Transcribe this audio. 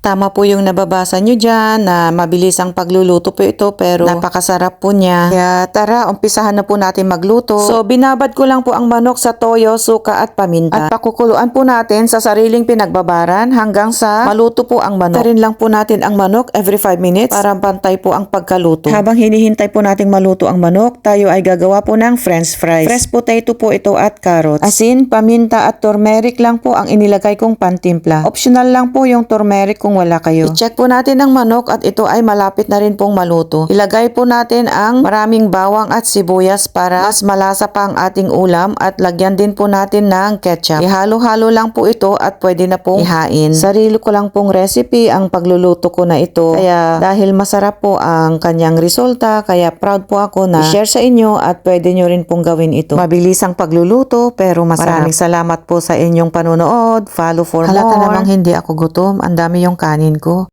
Tama po yung nababasa nyo dyan na mabilis ang pagluluto po ito pero napakasarap po niya. Kaya tara, umpisahan na po natin magluto. So binabad ko lang po ang manok sa toyo, suka at paminta. At pakukuluan po natin sa sariling pinagbabaran hanggang sa maluto po ang manok. Tarin lang po natin ang manok every 5 minutes para pantay po ang pagkaluto. Habang hinihintay po nating maluto ang manok, tayo ay gagawa po ng french fries. Fresh potato po ito at carrots. Asin, paminta at turmeric lang po ang inilagay kong pantimpla. Optional lang po yung turmeric kung wala kayo. I-check po natin ang manok at ito ay malapit na rin pong maluto. Ilagay po natin ang maraming bawang at sibuyas para mas malasa pa ang ating ulam at lagyan din po natin ng ketchup. Ihalo-halo lang po ito at pwede na pong ihain. Sarili ko lang pong recipe ang pagluluto ko na ito. Kaya dahil masarap po ang kanyang resulta, kaya proud po ako na i-share sa inyo at pwede nyo rin pong gawin ito. Mabilis ang pagluluto pero masarap. Maraming salamat po sa inyong panonood. Follow for Halata more. namang hindi ako gutom. Ang dami yung kanin ko.